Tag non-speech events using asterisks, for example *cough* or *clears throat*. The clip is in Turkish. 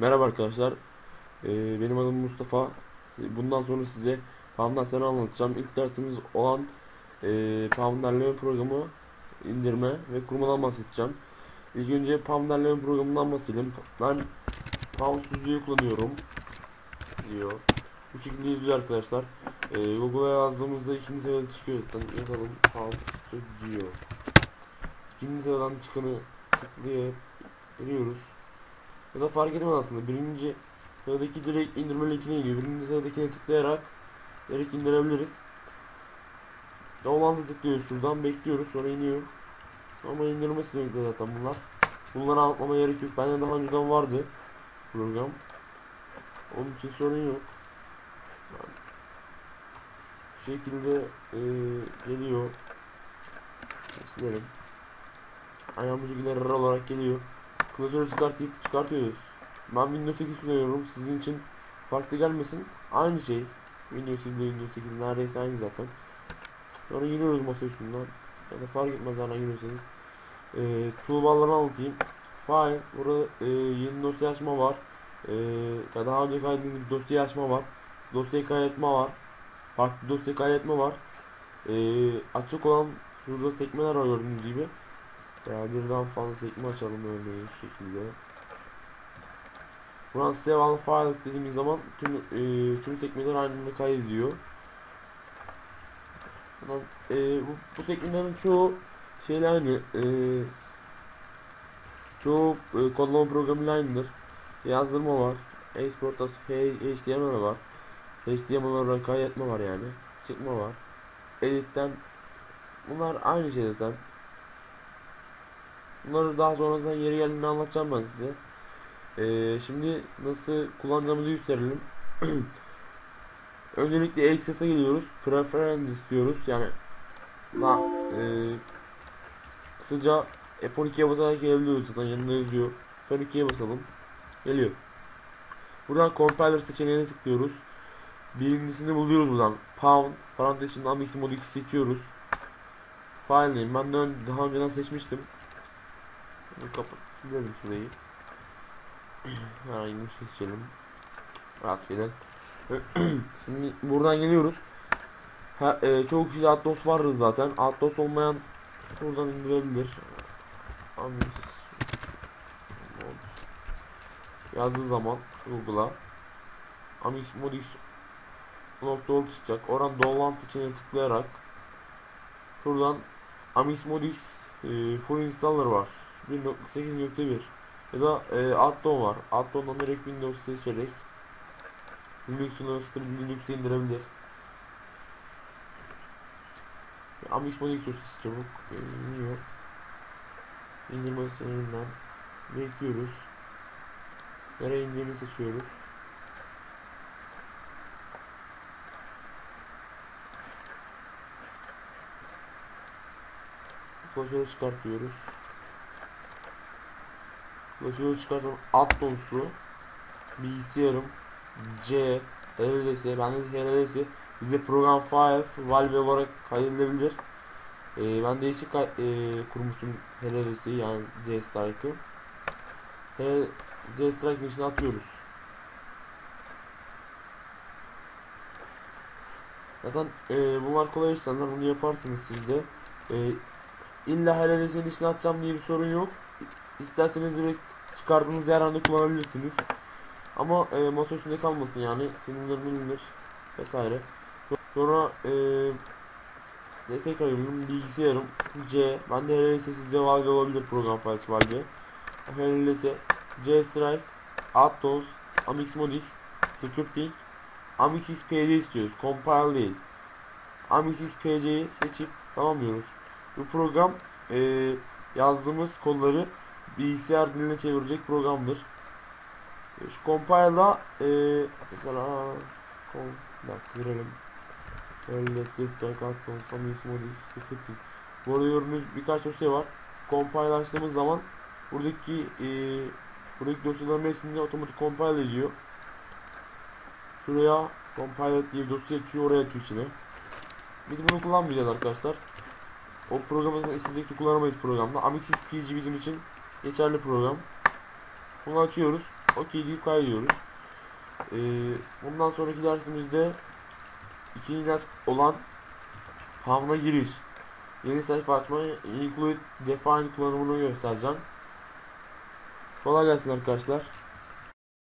Merhaba arkadaşlar. Ee, benim adım Mustafa. Ee, Bundan sonra size Pam'dan sana anlatacağım. İlk dersimiz olan e, derleme programı indirme ve kurmadan bahsedeceğim. İlk önce derleme programından bahsedelim. Ben Pam Studio'yu kullanıyorum. Diyor. Bu şekilde yazıyor arkadaşlar. Ee, Google'a yazdığımızda ikinci sırada çıkıyor. Yazalım Pam Studio. İkinci sıradan çıkanı tıklayabiliyoruz. Ya fark etmez aslında. Birinci sıradaki direkt indirme linkine iniyor. Birinci sıradakine tıklayarak direkt indirebiliriz. Download'a tıklıyoruz şuradan bekliyoruz sonra iniyor. Ama indirmesi de yüklü zaten bunlar. Bunları anlatmama gerek yok. Bende daha önceden vardı program. Onun için sorun yok. Bu şekilde e, geliyor. Silerim. Ayağım bilgiler error olarak geliyor. Klasörü çıkartıp çıkartıyoruz. Ben Windows 8 kullanıyorum. Sizin için farklı gelmesin. Aynı şey. Windows 7 Windows 8 neredeyse aynı zaten. Sonra giriyoruz masa üstünden. Ya da fark etmez nereden giriyorsanız. Ee, toolbar'ları anlatayım. File. Burada e, yeni dosya açma var. E, daha önce kaydettiğiniz dosya açma var. Dosya kaydetme var. Farklı dosya kaydetme var. E, açık olan şurada sekmeler var gördüğünüz gibi. Ya birden fazla sekme açalım örneğin şu şekilde. Buradan save all files dediğimiz zaman tüm e, tüm sekmeler aynı anda kaydediyor. Buradan, e, bu, bu sekmelerin çoğu şeyle aynı. E, çoğu e, kodlama programıyla aynıdır. Yazdırma var. Export as HTML var. HTML olarak kaydetme var yani. Çıkma var. Edit'ten bunlar aynı şey zaten. Bunları daha sonrasında yeri geldiğinde anlatacağım ben size. Ee, şimdi nasıl kullanacağımızı gösterelim. *clears throat* Öncelikle Access'e geliyoruz. Preferences diyoruz. Yani daha e, kısaca F12'ye basarak gelebiliyoruz zaten yanında yazıyor. F12'ye basalım. Geliyor. Buradan compiler seçeneğine tıklıyoruz. Birincisini buluyoruz buradan. Pound parantez içinde Amix Mod 2 seçiyoruz. File name. Ben de daha önceden seçmiştim. Bunu kapat. Silelim şurayı. Herhangi bir şey seçelim. Rastgele. *clears throat* Şimdi buradan geliyoruz. Ha, e, çoğu kişide Atlas vardır zaten. Atlas olmayan buradan indirebilir. Mod yazdığı zaman Google'a Amix Modix nokta çıkacak. Oradan download seçeneğine tıklayarak şuradan Amix Modix e, full installer var. 1.8.1 ya da e, addon var. Addon'dan direkt Windows seçerek Linux'un ısıtır Linux'e indirebilir. Amix Modix dosyası çabuk iniyor. İndirme sınırından bekliyoruz. Nereye indiğini seçiyoruz. Klasörü çıkartıyoruz. Klasörü çıkartalım. Atoms'u bilgisayarım C HLS bende HLS bize program files valve olarak kaydedilebilir. Ee, ben değişik e, kurmuştum HLS'i yani C Strike'ı. C Strike'ın içine atıyoruz. Zaten e, bunlar kolay işlemler bunu yaparsınız siz de. E, illa HLS'in içine atacağım diye bir sorun yok. İsterseniz direkt çıkardığınız yer anda kullanabilirsiniz. Ama e, masa üstünde kalmasın yani. Silindir milindir vesaire. Sonra e, destek arıyorum bilgisayarım. C. Ben de HLS sizde Valve olabilir program files Valve HLS C Strike Atos Amix Modix Scripting. Amix PC istiyoruz. Compile değil. Amix PC'yi seçip tamamlıyoruz. Bu program e, yazdığımız kodları bilgisayar diline çevirecek programdır. Şu compile'da e, mesela kom bak girelim. Öyle atom summons modif scripting bu arada gördüğünüz birkaç dosya var. Compile açtığımız zaman buradaki e, buradaki dosyaların hepsini otomatik compile ediyor. Şuraya compile diye bir dosya açıyor oraya atıyor içine. Biz bunu kullanmayacağız arkadaşlar. O programı istedikçe kullanamayız programda. Amixis PG bizim için geçerli program bunu açıyoruz okey deyip kaydediyoruz. Ee, bundan sonraki dersimizde ikinci ders olan havna giriş. Yeni sayfa açmayı include define kullanımını göstereceğim. Kolay gelsin arkadaşlar.